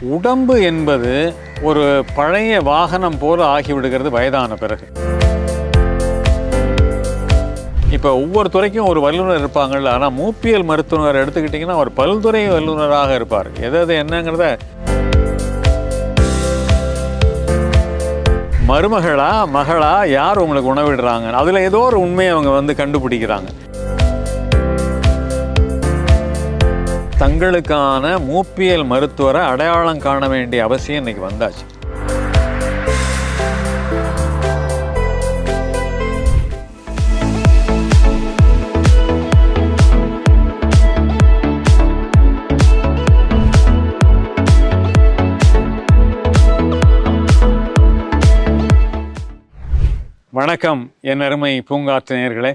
உடம்பு என்பது ஒரு பழைய வாகனம் போல ஆகிவிடுகிறது வயதான பிறகு. இப்போ ஒவ்வொரு துறைக்கும் ஒரு வல்லுநர் இருப்பாங்கள்ல ஆனால் மூப்பியல் மருத்துவர் எடுத்துக்கிட்டிங்கன்னா அவர் பல்துறை வல்லுநராக இருப்பார். எது எது என்னங்கிறத மருமகளா மகளா யார் உங்களுக்கு உணவிடுறாங்க? அதில் ஏதோ ஒரு உண்மையை அவங்க வந்து கண்டுபிடிக்கிறாங்க. தங்களுக்கான மூப்பியல் மருத்துவரை அடையாளம் காண வேண்டிய அவசியம் இன்னைக்கு வந்தாச்சு. வணக்கம் என் அருமை பூங்காற்று நேர்களே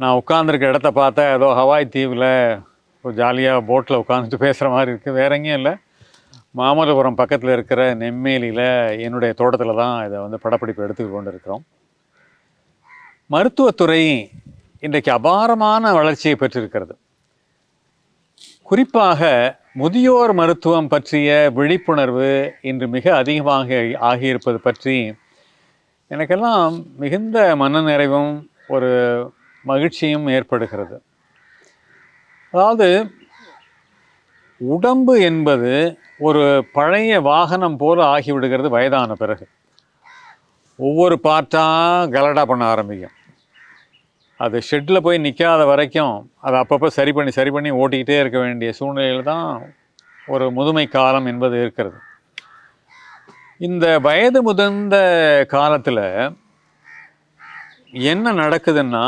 நான் உட்காந்துருக்க இடத்த பார்த்தா ஏதோ ஹவாய் தீவில் இப்போ ஜாலியாக போட்டில் உட்காந்துட்டு பேசுகிற மாதிரி இருக்குது வேற எங்கேயும் இல்லை. மாமல்லபுரம் பக்கத்தில் இருக்கிற நெம்மேலியில் என்னுடைய தோட்டத்தில் தான் இதை வந்து படப்பிடிப்பு எடுத்துக்கொண்டு கொண்டு இருக்கிறோம் மருத்துவத்துறை இன்றைக்கு அபாரமான வளர்ச்சியை பெற்றிருக்கிறது. குறிப்பாக முதியோர் மருத்துவம் பற்றிய விழிப்புணர்வு இன்று மிக அதிகமாக ஆகியிருப்பது பற்றி எனக்கெல்லாம் மிகுந்த மனநிறைவும் ஒரு மகிழ்ச்சியும் ஏற்படுகிறது. அதாவது உடம்பு என்பது ஒரு பழைய வாகனம் போல ஆகிவிடுகிறது வயதான பிறகு. ஒவ்வொரு பார்ட்டாக கலடா பண்ண ஆரம்பிக்கும். அது ஷெட்டில் போய் நிற்காத வரைக்கும் அதை அப்பப்போ சரி பண்ணி சரி பண்ணி ஓட்டிக்கிட்டே இருக்க வேண்டிய சூழ்நிலையில் தான் ஒரு முதுமை காலம் என்பது இருக்கிறது. இந்த வயது முதிர்ந்த காலத்தில் என்ன நடக்குதுன்னா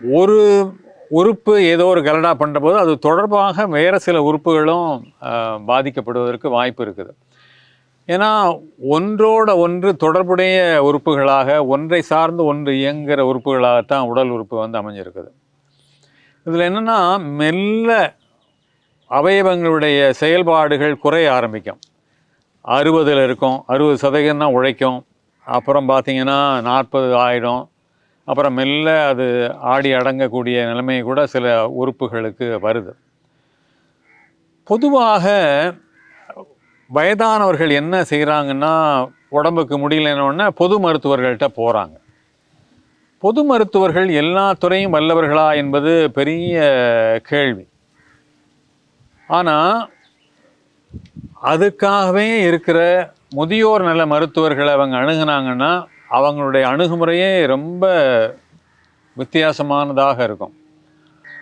ஒரு உறுப்பு ஏதோ ஒரு கலடா பண்ணுறபோது அது தொடர்பாக வேறு சில உறுப்புகளும் பாதிக்கப்படுவதற்கு வாய்ப்பு இருக்குது. ஏன்னா ஒன்றோட ஒன்று தொடர்புடைய உறுப்புகளாக ஒன்றை சார்ந்து ஒன்று இயங்குகிற உறுப்புகளாகத்தான் உடல் உறுப்பு வந்து அமைஞ்சிருக்குது. இதில் என்னென்னா மெல்ல அவயவங்களுடைய செயல்பாடுகள் குறைய ஆரம்பிக்கும். அறுபதில் இருக்கும் அறுபது சதவீதம் தான் உழைக்கும். அப்புறம் பார்த்தீங்கன்னா நாற்பது ஆயிடும். அப்புறம் மெல்ல அது ஆடி அடங்கக்கூடிய நிலைமை கூட சில உறுப்புகளுக்கு வருது. பொதுவாக வயதானவர்கள் என்ன செய்கிறாங்கன்னா உடம்புக்கு முடியலன்னொன்னே பொது மருத்துவர்கள்ட்ட போகிறாங்க பொது மருத்துவர்கள் எல்லா துறையும் வல்லவர்களா என்பது பெரிய கேள்வி. ஆனால் அதுக்காகவே இருக்கிற முதியோர் நல மருத்துவர்களை அவங்க அணுகுனாங்கன்னா அவங்களுடைய அணுகுமுறையே ரொம்ப வித்தியாசமானதாக இருக்கும்.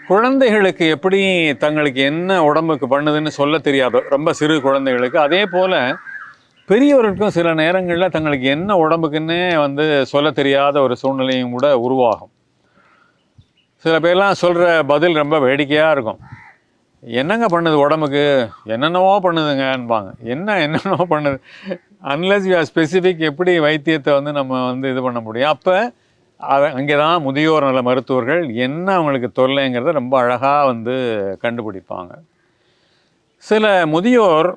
குழந்தைகளுக்கு எப்படி தங்களுக்கு என்ன உடம்புக்கு பண்ணுதுன்னு சொல்ல தெரியாது. ரொம்ப சிறு குழந்தைகளுக்கு. அதே போல் பெரியவர்களுக்கும் சில நேரங்களில் தங்களுக்கு என்ன உடம்புக்குன்னே வந்து சொல்ல தெரியாத ஒரு சூழ்நிலையும் கூட உருவாகும். சில பேர்லாம் சொல்கிற பதில் ரொம்ப வேடிக்கையாக இருக்கும். என்னங்க பண்ணுது உடம்புக்கு? என்னென்னவோ பண்ணுதுங்கன்பாங்க என்ன என்னென்னவோ பண்ணுது? அன்லஸ் யூ ஆர் ஸ்பெசிஃபிக் எப்படி வைத்தியத்தை வந்து நம்ம வந்து இது பண்ண முடியும். அப்போ அங்கே தான் முதியோர் நல மருத்துவர்கள் என்ன அவங்களுக்கு தொல்லைங்கிறத ரொம்ப அழகாக வந்து கண்டுபிடிப்பாங்க. சில முதியோர்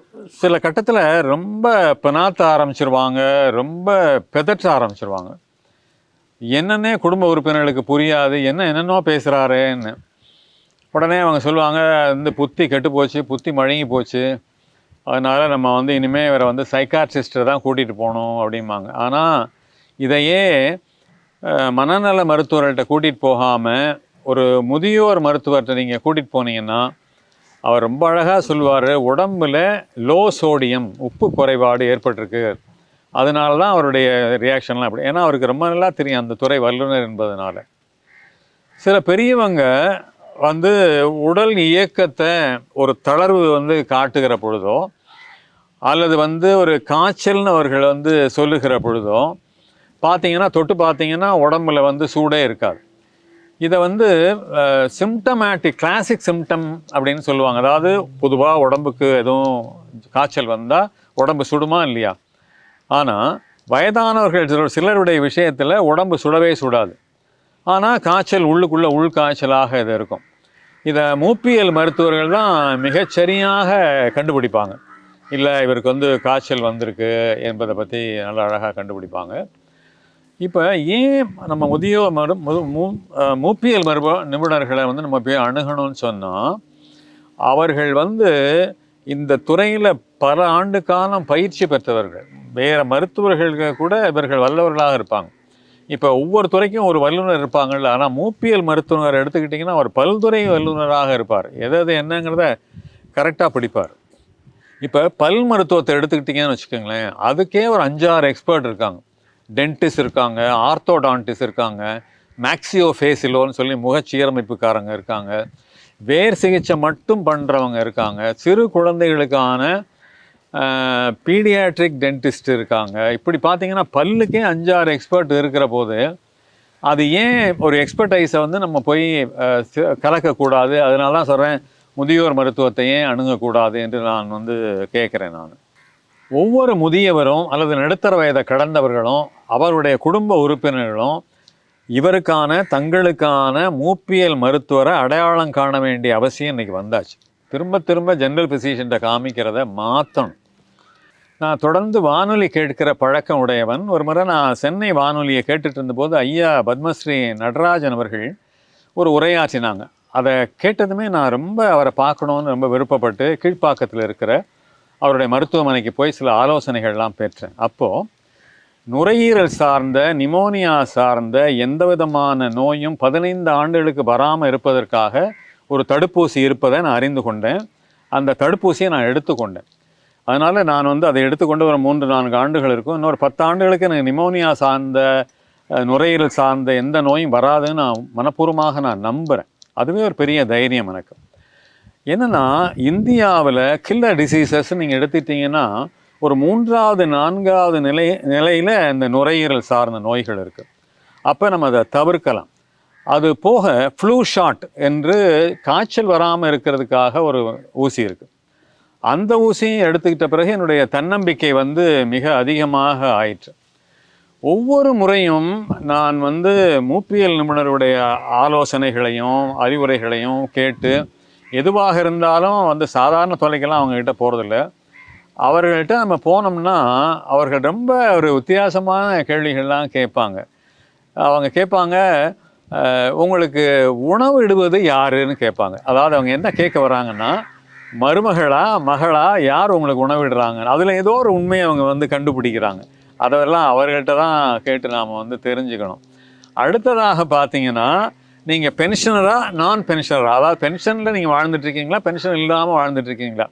சில கட்டத்தில் ரொம்ப பெனாத்த ஆரம்பிச்சிருவாங்க ரொம்ப பெதற்ற ஆரம்பிச்சிருவாங்க. என்னென்னே குடும்ப உறுப்பினர்களுக்கு புரியாது என்ன என்னென்னோ பேசுகிறாரேன்னு உடனே அவங்க சொல்லுவாங்க வந்து புத்தி கெட்டு போச்சு புத்தி மழுங்கி போச்சு. அதனால் நம்ம வந்து இனிமேல் இவரை வந்து சைக்காட்ரிஸ்ட்டை தான் கூட்டிகிட்டு போகணும் அப்படிம்பாங்க. ஆனால் இதையே மனநல மருத்துவர்கள்ட்ட கூட்டிகிட்டு போகாமல் ஒரு முதியோர் மருத்துவர்கிட்ட நீங்கள் கூட்டிகிட்டு போனீங்கன்னா அவர் ரொம்ப அழகாக சொல்லுவார் உடம்புல லோ சோடியம் உப்பு குறைபாடு ஏற்பட்டிருக்கு. அதனால தான் அவருடைய ரியாக்ஷன்லாம் அப்படி. ஏன்னா அவருக்கு ரொம்ப நல்லா தெரியும் அந்த துறை வல்லுநர் என்பதனால. சில பெரியவங்க வந்து உடல் இயக்கத்தை ஒரு தளர்வு வந்து காட்டுகிற பொழுதோ அல்லது வந்து ஒரு காய்ச்சல்னு அவர்கள் வந்து சொல்லுகிற பொழுதோ பார்த்தீங்கன்னா தொட்டு பார்த்தீங்கன்னா உடம்புல வந்து சூடே இருக்காது. இதை வந்து சிம்டமேட்டிக் கிளாசிக் சிம்டம் அப்படின்னு சொல்லுவாங்க. அதாவது பொதுவாக உடம்புக்கு எதுவும் காய்ச்சல் வந்தால் உடம்பு சுடுமா இல்லையா? ஆனால் வயதானவர்கள் சிலர் சிலருடைய விஷயத்தில் உடம்பு சுடவே சுடாது. ஆனால் காய்ச்சல் உள்ளுக்குள்ளே உள்காய்ச்சலாக இது இருக்கும். இதை மூப்பியல் மருத்துவர்கள் தான் மிகச்சரியாக கண்டுபிடிப்பாங்க. இல்லை இவருக்கு வந்து காய்ச்சல் வந்திருக்கு என்பதை பற்றி நல்லா அழகாக கண்டுபிடிப்பாங்க. இப்போ ஏன் நம்ம முதியோர் மரு மூ- மூப்பியல் மருத்துவ நிபுணர்களை வந்து நம்ம போய் அணுகணும்னு சொன்னால் அவர்கள் வந்து இந்த துறையில் பல ஆண்டு காலம் பயிற்சி பெற்றவர்கள். வேறு மருத்துவர்களுக்கு கூட இவர்கள் வல்லவர்களாக இருப்பாங்க. இப்போ ஒவ்வொரு துறைக்கும் ஒரு வல்லுநர் இருப்பாங்கல்ல. ஆனால் மூப்பியல் மருத்துவர் எடுத்துக்கிட்டிங்கன்னா அவர் பல்துறை வல்லுநராக இருப்பார். எதாவது என்னங்கிறத கரெக்டாக படிப்பார். இப்போ பல் மருத்துவத்தை எடுத்துக்கிட்டிங்கன்னு வச்சுக்கோங்களேன் அதுக்கே ஒரு அஞ்சாறு எக்ஸ்பர்ட் இருக்காங்க. டென்டிஸ்ட் இருக்காங்க ஆர்த்தோடான்டிஸ்ட் இருக்காங்க மேக்ஸியோ ஃபேசிலோன்னு சொல்லி முகச்சீரமைப்புக்காரங்க இருக்காங்க. வேர் சிகிச்சை மட்டும் பண்ணுறவங்க இருக்காங்க. சிறு குழந்தைகளுக்கான பீடியாட்ரிக் டென்டிஸ்ட் இருக்காங்க. இப்படி பார்த்தீங்கன்னா பல்லுக்கே அஞ்சாறு எக்ஸ்பர்ட் இருக்கிற போது அது ஏன் ஒரு எக்ஸ்பர்டைஸை வந்து நம்ம போய் கலக்கக்கூடாது? அதனால தான் சொல்கிறேன் முதியோர் மருத்துவத்தை ஏன் அணுகக்கூடாது என்று நான் வந்து கேட்குறேன் நான். ஒவ்வொரு முதியவரும் அல்லது நடுத்தர வயதை கடந்தவர்களும் அவருடைய குடும்ப உறுப்பினர்களும் இவருக்கான தங்களுக்கான மூப்பியல் மருத்துவரை அடையாளம் காண வேண்டிய அவசியம் இன்றைக்கி வந்தாச்சு. திரும்ப திரும்ப ஜென்ரல் ஃபிசிஷியன்ட்ட காமிக்கிறத மாற்றணும் நான் தொடர்ந்து வானொலி கேட்கிற பழக்கம் உடையவன். ஒரு முறை நான் சென்னை வானொலியை கேட்டுட்டு இருந்தபோது ஐயா பத்மஸ்ரீ நடராஜன் அவர்கள் ஒரு உரையாற்றினாங்க. அதை கேட்டதுமே நான் ரொம்ப அவரை பார்க்கணுன்னு ரொம்ப விருப்பப்பட்டு கீழ்ப்பாக்கத்தில் இருக்கிற அவருடைய மருத்துவமனைக்கு போய் சில ஆலோசனைகள்லாம் பெற்றேன். அப்போது நுரையீரல் சார்ந்த நிமோனியா சார்ந்த எந்த விதமான நோயும் பதினைந்து ஆண்டுகளுக்கு வராமல் இருப்பதற்காக ஒரு தடுப்பூசி இருப்பதை நான் அறிந்து கொண்டேன். அந்த தடுப்பூசியை நான் எடுத்துக்கொண்டேன். அதனால் நான் வந்து அதை எடுத்துக்கொண்டு ஒரு மூன்று நான்கு ஆண்டுகள் இருக்கும். இன்னொரு பத்து ஆண்டுகளுக்கு எனக்கு நிமோனியா சார்ந்த நுரையீரல் சார்ந்த எந்த நோயும் வராதுன்னு நான் மனப்பூர்வமாக நான் நம்புகிறேன் அதுவே ஒரு பெரிய தைரியம் எனக்கு. என்னென்னா இந்தியாவில் கில்லர் டிசீசஸ் நீங்கள் எடுத்துட்டீங்கன்னா ஒரு மூன்றாவது நான்காவது நிலை நிலையில் இந்த நுரையீரல் சார்ந்த நோய்கள் இருக்குது அப்போ நம்ம அதை தவிர்க்கலாம். அது போக ஃப்ளூ ஷாட் என்று காய்ச்சல் வராமல் இருக்கிறதுக்காக ஒரு ஊசி இருக்குது அந்த ஊசியும் எடுத்துக்கிட்ட பிறகு என்னுடைய தன்னம்பிக்கை வந்து மிக அதிகமாக ஆயிற்று. ஒவ்வொரு முறையும் நான் வந்து மூப்பியல் நிபுணருடைய ஆலோசனைகளையும் அறிவுரைகளையும் கேட்டு எதுவாக இருந்தாலும் வந்து சாதாரண தொலைக்கெல்லாம் அவங்கக்கிட்ட போகிறதில்ல அவர்கள்ட்ட நம்ம போனோம்னா அவர்கள் ரொம்ப ஒரு வித்தியாசமான கேள்விகள்லாம் கேட்பாங்க. அவங்க கேட்பாங்க உங்களுக்கு உணவு இடுவது யாருன்னு? கேட்பாங்க. அதாவது அவங்க என்ன கேட்க வராங்கன்னா மருமகளா மகளா யார் உங்களுக்கு உணவிடுறாங்க? அதில் ஏதோ ஒரு உண்மையை அவங்க வந்து கண்டுபிடிக்கிறாங்க. அதெல்லாம் அவர்கள்ட்ட தான் கேட்டு நாம் வந்து தெரிஞ்சுக்கணும். அடுத்ததாக பார்த்தீங்கன்னா நீங்கள் பென்ஷனராக நான் பென்ஷனராக அதாவது பென்ஷனில் நீங்கள் வாழ்ந்துட்டுருக்கீங்களா பென்ஷன் இல்லாமல் வாழ்ந்துட்டுருக்கீங்களா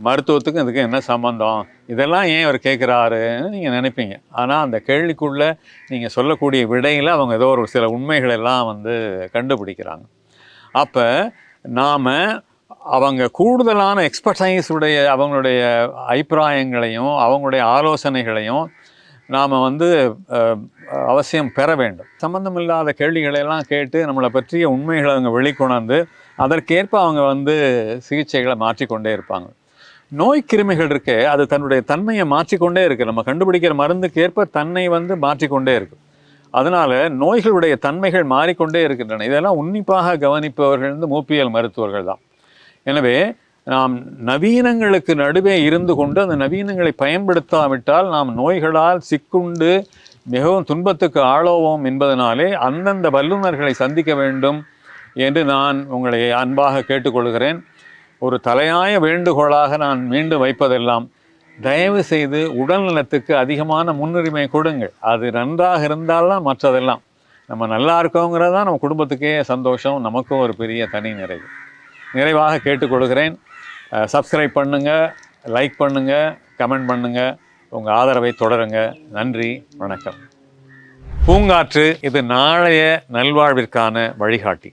மருத்துவத்துக்கும் இதுக்கு என்ன சம்மந்தம் இதெல்லாம் ஏன் அவர் கேட்குறாருன்னு நீங்கள் நினைப்பீங்க. ஆனால் அந்த கேள்விக்குள்ளே நீங்கள் சொல்லக்கூடிய விடையில் அவங்க ஏதோ ஒரு சில உண்மைகளெல்லாம் வந்து கண்டுபிடிக்கிறாங்க. அப்போ நாம் அவங்க கூடுதலான எக்ஸ்பர்டைஸ் உடைய அவங்களுடைய அபிப்பிராயங்களையும் அவங்களுடைய ஆலோசனைகளையும் நாம் வந்து அவசியம் பெற வேண்டும். சம்பந்தமில்லாத கேள்விகளையெல்லாம் கேட்டு நம்மளை பற்றிய உண்மைகளை அவங்க வெளிக்கொணர்ந்து அதற்கேற்ப அவங்க வந்து சிகிச்சைகளை மாற்றிக்கொண்டே இருப்பாங்க. நோய் கிருமிகள் இருக்கே அது தன்னுடைய தன்மையை மாற்றிக்கொண்டே இருக்குது நம்ம கண்டுபிடிக்கிற மருந்துக்கேற்ப தன்னை வந்து மாற்றிக்கொண்டே இருக்குது அதனால் நோய்களுடைய தன்மைகள் மாறிக்கொண்டே இருக்கின்றன. இதெல்லாம் உன்னிப்பாக கவனிப்பவர்கள் வந்து மூப்பியல் மருத்துவர்கள் தான். எனவே நாம் நவீனங்களுக்கு நடுவே இருந்து கொண்டு அந்த நவீனங்களை பயன்படுத்தாவிட்டால் நாம் நோய்களால் சிக்குண்டு மிகவும் துன்பத்துக்கு ஆளோவோம் என்பதனாலே அந்தந்த வல்லுநர்களை சந்திக்க வேண்டும் என்று நான் உங்களை அன்பாக கேட்டுக்கொள்கிறேன். ஒரு தலையாய வேண்டுகோளாக நான் மீண்டும் வைப்பதெல்லாம் தயவு செய்து உடல்நலத்துக்கு அதிகமான முன்னுரிமை கொடுங்கள். அது நன்றாக இருந்தால்தான் மற்றதெல்லாம். நம்ம நல்லா இருக்கோங்கிறது தான் நம்ம குடும்பத்துக்கே சந்தோஷம் நமக்கும் ஒரு பெரிய தனி நிறைவு. நிறைவாக கேட்டுக்கொள்கிறேன். சப்ஸ்கிரைப் பண்ணுங்கள் லைக் பண்ணுங்கள் கமெண்ட் பண்ணுங்கள் உங்கள் ஆதரவை தொடருங்க. நன்றி வணக்கம். பூங்காற்று இது நாளைய நல்வாழ்விற்கான வழிகாட்டி.